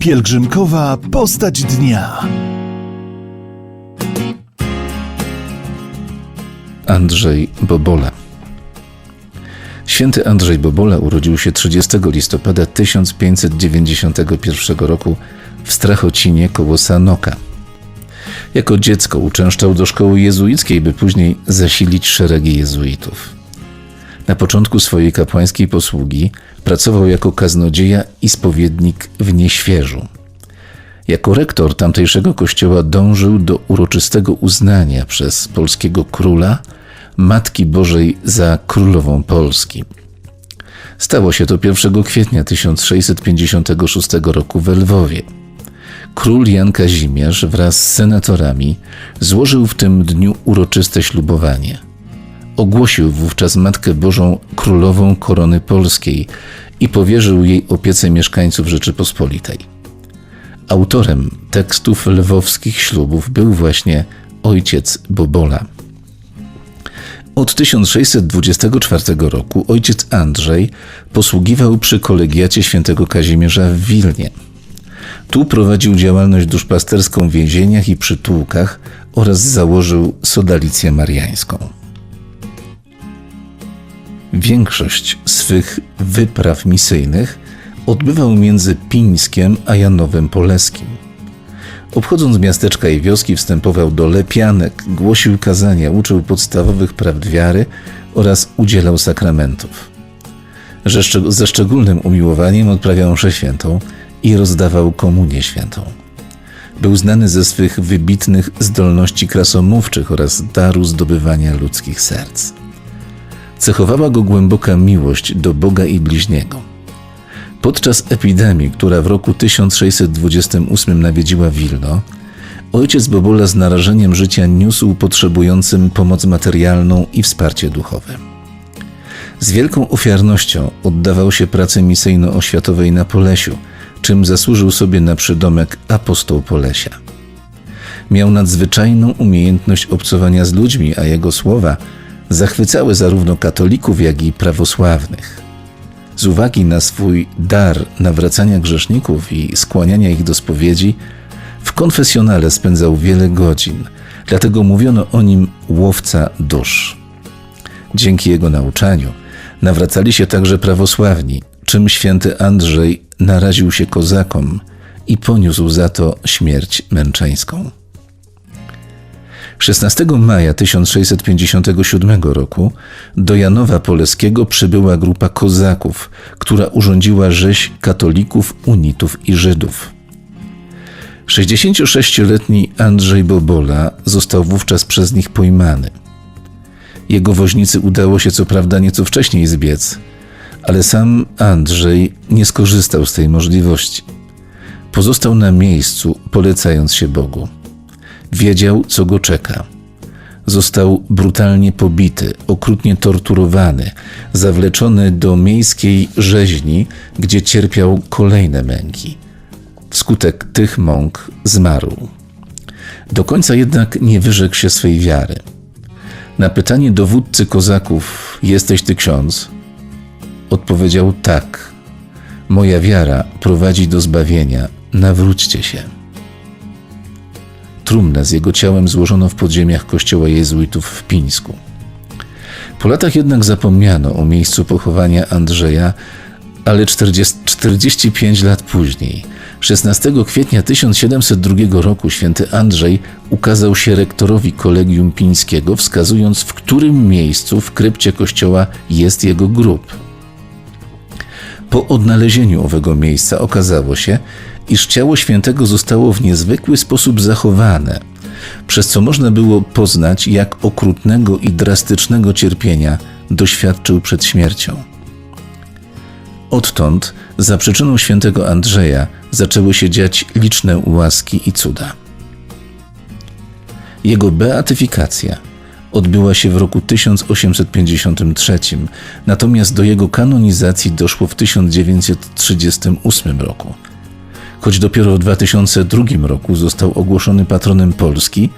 Pielgrzymkowa postać dnia. Andrzej Bobola. Święty Andrzej Bobola urodził się 30 listopada 1591 roku w Strachocinie koło Sanoka. Jako dziecko uczęszczał do szkoły jezuickiej, by później zasilić szeregi jezuitów. Na początku swojej kapłańskiej posługi pracował jako kaznodzieja i spowiednik w Nieświeżu. Jako rektor tamtejszego kościoła dążył do uroczystego uznania przez polskiego króla Matki Bożej za królową Polski. Stało się to 1 kwietnia 1656 roku w Lwowie. Król Jan Kazimierz wraz z senatorami złożył w tym dniu uroczyste ślubowanie. Ogłosił wówczas Matkę Bożą królową korony polskiej i powierzył jej opiece mieszkańców Rzeczypospolitej. Autorem tekstów lwowskich ślubów był właśnie ojciec Bobola. Od 1624 roku ojciec Andrzej posługiwał przy kolegiacie świętego Kazimierza w Wilnie. Tu prowadził działalność duszpasterską w więzieniach i przytułkach oraz założył sodalicję mariańską. Większość swych wypraw misyjnych odbywał między Pińskiem a Janowem Poleskim. Obchodząc miasteczka i wioski, wstępował do lepianek, głosił kazania, uczył podstawowych prawd wiary oraz udzielał sakramentów. Ze szczególnym umiłowaniem odprawiał mszę świętą i rozdawał komunię świętą. Był znany ze swych wybitnych zdolności krasomówczych oraz daru zdobywania ludzkich serc. Cechowała go głęboka miłość do Boga i bliźniego. Podczas epidemii, która w roku 1628 nawiedziła Wilno, ojciec Bobola z narażeniem życia niósł potrzebującym pomoc materialną i wsparcie duchowe. Z wielką ofiarnością oddawał się pracy misyjno-oświatowej na Polesiu, czym zasłużył sobie na przydomek apostoł Polesia. Miał nadzwyczajną umiejętność obcowania z ludźmi, a jego słowa zachwycały zarówno katolików, jak i prawosławnych. Z uwagi na swój dar nawracania grzeszników i skłaniania ich do spowiedzi, w konfesjonale spędzał wiele godzin, dlatego mówiono o nim łowca dusz. Dzięki jego nauczaniu nawracali się także prawosławni, czym święty Andrzej naraził się kozakom i poniósł za to śmierć męczeńską. 16 maja 1657 roku do Janowa Poleskiego przybyła grupa kozaków, która urządziła rzeź katolików, unitów i Żydów. 66-letni Andrzej Bobola został wówczas przez nich pojmany. Jego woźnicy udało się co prawda nieco wcześniej zbiec, ale sam Andrzej nie skorzystał z tej możliwości. Pozostał na miejscu, polecając się Bogu. Wiedział, co go czeka. Został brutalnie pobity, okrutnie torturowany, zawleczony do miejskiej rzeźni, gdzie cierpiał kolejne męki. Wskutek tych mąk zmarł. Do końca jednak nie wyrzekł się swej wiary. Na pytanie dowódcy kozaków: Jesteś ty ksiądz? Odpowiedział tak. Moja wiara prowadzi do zbawienia. Nawróćcie się. Trumnę z jego ciałem złożono w podziemiach kościoła jezuitów w Pińsku. Po latach jednak zapomniano o miejscu pochowania Andrzeja, ale 40, 45 lat później, 16 kwietnia 1702 roku, święty Andrzej ukazał się rektorowi kolegium pińskiego, wskazując, w którym miejscu w krypcie kościoła jest jego grób. Po odnalezieniu owego miejsca okazało się, iż ciało świętego zostało w niezwykły sposób zachowane, przez co można było poznać, jak okrutnego i drastycznego cierpienia doświadczył przed śmiercią. Odtąd, za przyczyną świętego Andrzeja, zaczęły się dziać liczne łaski i cuda. Jego beatyfikacja odbyła się w roku 1853, natomiast do jego kanonizacji doszło w 1938 roku. Choć dopiero w 2002 roku został ogłoszony patronem Polski,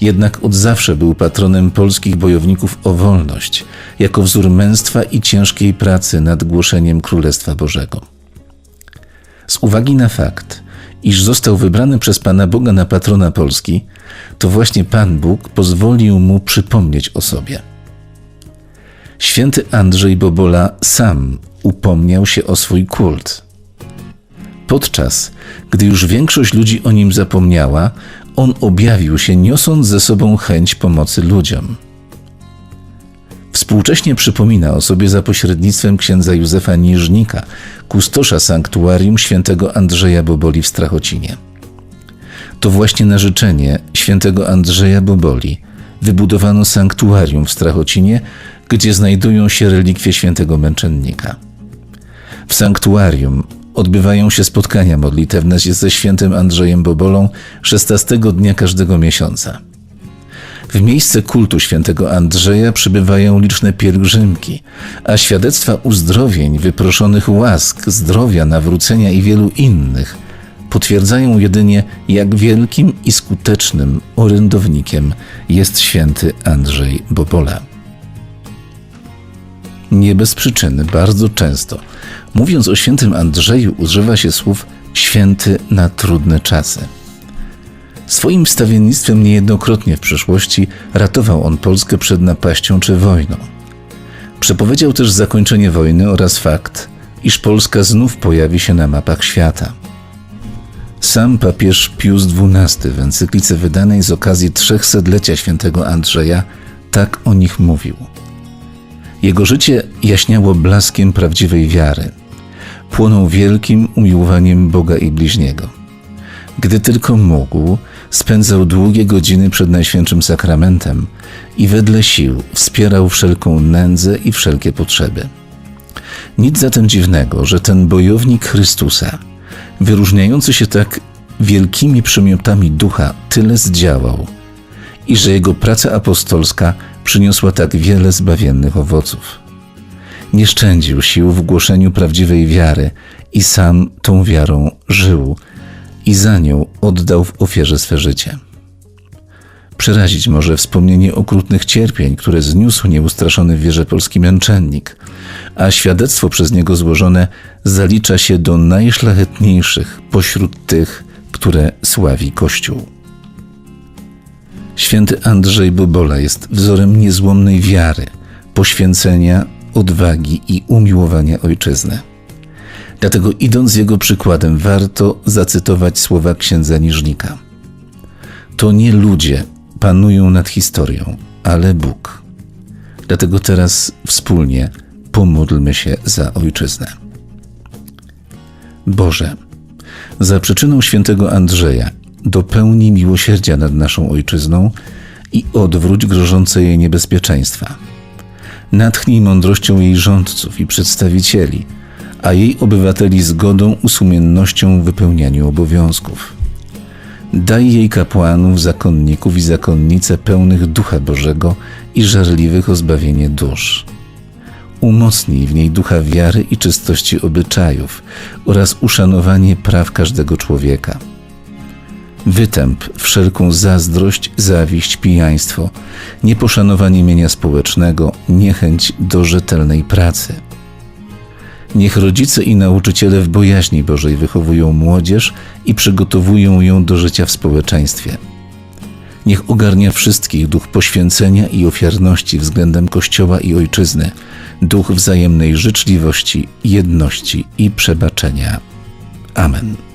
jednak od zawsze był patronem polskich bojowników o wolność, jako wzór męstwa i ciężkiej pracy nad głoszeniem Królestwa Bożego. Z uwagi na fakt, iż został wybrany przez Pana Boga na patrona Polski, to właśnie Pan Bóg pozwolił mu przypomnieć o sobie. Święty Andrzej Bobola sam upomniał się o swój kult. Podczas gdy już większość ludzi o nim zapomniała, on objawił się, niosąc ze sobą chęć pomocy ludziom. Współcześnie przypomina o sobie za pośrednictwem księdza Józefa Niżnika, kustosza sanktuarium świętego Andrzeja Boboli w Strachocinie. To właśnie na życzenie świętego Andrzeja Boboli wybudowano sanktuarium w Strachocinie, gdzie znajdują się relikwie świętego męczennika. W sanktuarium odbywają się spotkania modlitewne ze świętym Andrzejem Bobolą 16 dnia każdego miesiąca. W miejsce kultu świętego Andrzeja przybywają liczne pielgrzymki, a świadectwa uzdrowień, wyproszonych łask, zdrowia, nawrócenia i wielu innych potwierdzają jedynie, jak wielkim i skutecznym orędownikiem jest święty Andrzej Bobola. Nie bez przyczyny bardzo często, mówiąc o świętym Andrzeju, używa się słów święty na trudne czasy. Swoim wstawiennictwem niejednokrotnie w przeszłości ratował on Polskę przed napaścią czy wojną. Przepowiedział też zakończenie wojny oraz fakt, iż Polska znów pojawi się na mapach świata. Sam papież Pius XII w encyklice wydanej z okazji trzechsetlecia świętego Andrzeja tak o nich mówił. Jego życie jaśniało blaskiem prawdziwej wiary. Płonął wielkim umiłowaniem Boga i bliźniego. Gdy tylko mógł, spędzał długie godziny przed Najświętszym Sakramentem i wedle sił wspierał wszelką nędzę i wszelkie potrzeby. Nic zatem dziwnego, że ten bojownik Chrystusa, wyróżniający się tak wielkimi przymiotami ducha, tyle zdziałał i że jego praca apostolska przyniosła tak wiele zbawiennych owoców. Nie szczędził sił w głoszeniu prawdziwej wiary i sam tą wiarą żył i za nią oddał w ofierze swe życie. Przerazić może wspomnienie okrutnych cierpień, które zniósł nieustraszony w wierze polski męczennik, a świadectwo przez niego złożone zalicza się do najszlachetniejszych pośród tych, które sławi Kościół. Święty Andrzej Bobola jest wzorem niezłomnej wiary, poświęcenia, odwagi i umiłowania ojczyzny. Dlatego idąc jego przykładem, warto zacytować słowa księdza Niżnika. To nie ludzie panują nad historią, ale Bóg. Dlatego teraz wspólnie pomódlmy się za ojczyznę. Boże, za przyczyną świętego Andrzeja dopełnij miłosierdzia nad naszą ojczyzną i odwróć grożące jej niebezpieczeństwa. Natchnij mądrością jej rządców i przedstawicieli, a jej obywateli zgodą, usumiennością w wypełnianiu obowiązków. Daj jej kapłanów, zakonników i zakonnice pełnych Ducha Bożego i żarliwych o zbawienie dusz. Umocnij w niej ducha wiary i czystości obyczajów oraz uszanowanie praw każdego człowieka. Wytęp wszelką zazdrość, zawiść, pijaństwo, nieposzanowanie mienia społecznego, niechęć do rzetelnej pracy. Niech rodzice i nauczyciele w bojaźni Bożej wychowują młodzież i przygotowują ją do życia w społeczeństwie. Niech ogarnia wszystkich duch poświęcenia i ofiarności względem Kościoła i Ojczyzny, duch wzajemnej życzliwości, jedności i przebaczenia. Amen.